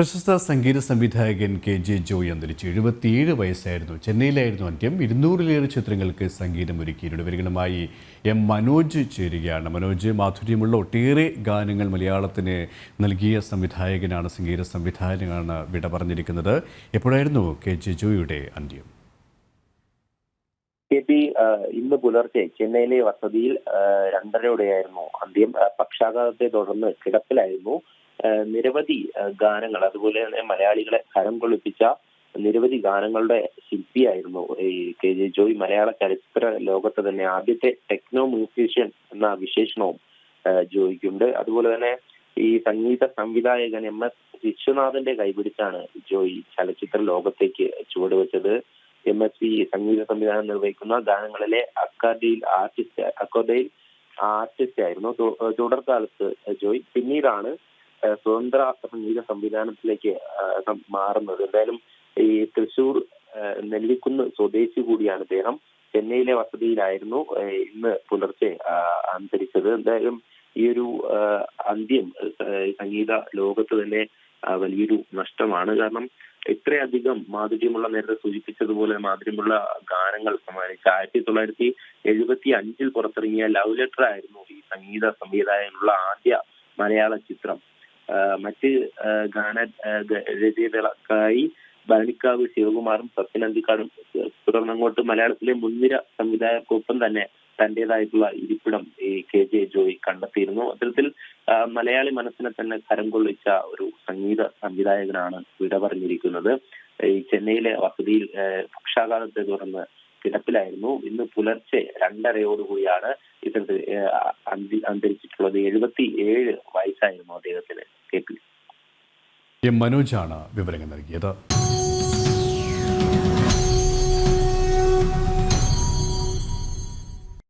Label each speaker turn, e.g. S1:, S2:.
S1: പ്രശസ്ത സംഗീത സംവിധായകൻ K J Joy അന്തരിച്ചു എഴുപത്തിയേഴ് വയസ്സായിരുന്നു. ചെന്നൈയിലായിരുന്നു അന്ത്യം. ഇരുന്നൂറിലേറെ ചിത്രങ്ങൾക്ക് സംഗീതമൊരുക്കിയിട്ടുണ്ട് വരികളുമായി എം മനോജ് ചേരുകയാണ്. മനോജ് മാധുര്യമുള്ള ഒട്ടേറെ ഗാനങ്ങൾ മലയാളത്തിന് നൽകിയ സംവിധായകനാണ് സംഗീത സംവിധായകനാണ് വിട പറഞ്ഞിരിക്കുന്നത്. എപ്പോഴായിരുന്നു കെ ജെ ജോയിയുടെ അന്ത്യം?
S2: കെ പി ഇന്ന് പുലർച്ചെ ചെന്നൈയിലെ വസതിയിൽ രണ്ടരയോടെയായിരുന്നു അന്ത്യം. പക്ഷാഘാതത്തെ തുടർന്ന് കിടപ്പിലായിരുന്നു. നിരവധി ഗാനങ്ങൾ അതുപോലെ തന്നെ മലയാളികളെ കരം കൊള്ളിപ്പിച്ച നിരവധി ഗാനങ്ങളുടെ ശില്പിയായിരുന്നു ഈ കെ ജെ ജോയ്. മലയാള ചലച്ചിത്ര ലോകത്ത് തന്നെ ആദ്യത്തെ ടെക്നോ മ്യൂസീഷ്യൻ എന്ന വിശേഷണവും ജോയിക്കുണ്ട്. അതുപോലെ തന്നെ ഈ സംഗീത സംവിധായകൻ എം എസ് വിശ്വനാഥന്റെ കൈപിടിച്ചാണ് ജോയി ചലച്ചിത്ര ലോകത്തേക്ക് ചുവടുവെച്ചത്. എം എസ് സി സംഗീത സംവിധാനം നിർവഹിക്കുന്ന ഗാനങ്ങളിലെ അക്കാഡയിൽ ആർട്ടിസ്റ്റ് അക്കോഡയിൽ ആർട്ടിസ്റ്റ് ആയിരുന്നു. തു- തുടർകാലത്ത് ജോയ്. പിന്നീടാണ് സ്വതന്ത്ര സംഗീത സംവിധാനത്തിലേക്ക് മാറുന്നത്. എന്തായാലും ഈ തൃശൂർ നെല്ലിക്കുന്ന് സ്വദേശി കൂടിയാണ് അദ്ദേഹം ചെന്നൈയിലെ വസതിയിലായിരുന്നു ഇന്ന് പുലർച്ചെ അന്തരിച്ചത്. എന്തായാലും ഈ ഒരു അന്ത്യം സംഗീത ലോകത്ത് തന്നെ വലിയൊരു നഷ്ടമാണ്. കാരണം ഇത്രയധികം മാധുര്യമുള്ള നേരത്തെ സൂചിപ്പിച്ചതുപോലെ മാധുര്യമുള്ള ഗാനങ്ങൾ സമ്മാനിച്ച ആയിരത്തി തൊള്ളായിരത്തി എഴുപത്തി അഞ്ചിൽ പുറത്തിറങ്ങിയ ലവ് ലെറ്റർ ആയിരുന്നു ഈ സംഗീത സംവിധായകനുള്ള ആദ്യ മലയാള ചിത്രം. മറ്റ് ഗാന രചയിതാക്കളായി ഭരണിക്കാവ് ശിവകുമാറും സത്യനന്ദിക്കാടും തുടർന്നങ്ങോട്ട് മലയാളത്തിലെ മുൻനിര സംവിധായകർക്കൊപ്പം തന്നെ തന്റേതായിട്ടുള്ള ഇരിപ്പിടം ഈ കെ ജെ ജോയി കണ്ടെത്തിയിരുന്നു. അത്തരത്തിൽ മലയാളി മനസ്സിനെ തന്നെ കരം കൊള്ളിച്ച ഒരു സംഗീത സംവിധായകനാണ് വിട പറഞ്ഞിരിക്കുന്നത്. ഈ ചെന്നൈയിലെ വസതിയിൽ പക്ഷാഘാതത്തെ തുടർന്ന് കിടപ്പിലായിരുന്നു. ഇന്ന് പുലർച്ചെ രണ്ടരയോടുകൂടിയാണ് ഇത്തരത്തിൽ ആ, അന്തി- അന്തരിച്ചിട്ടുള്ളത്. എഴുപത്തി ഏഴ് വയസ്സായിരുന്നു അദ്ദേഹത്തിന്. K P.
S1: എം മനോജാണ് വിവരങ്ങൾ നൽകിയത്.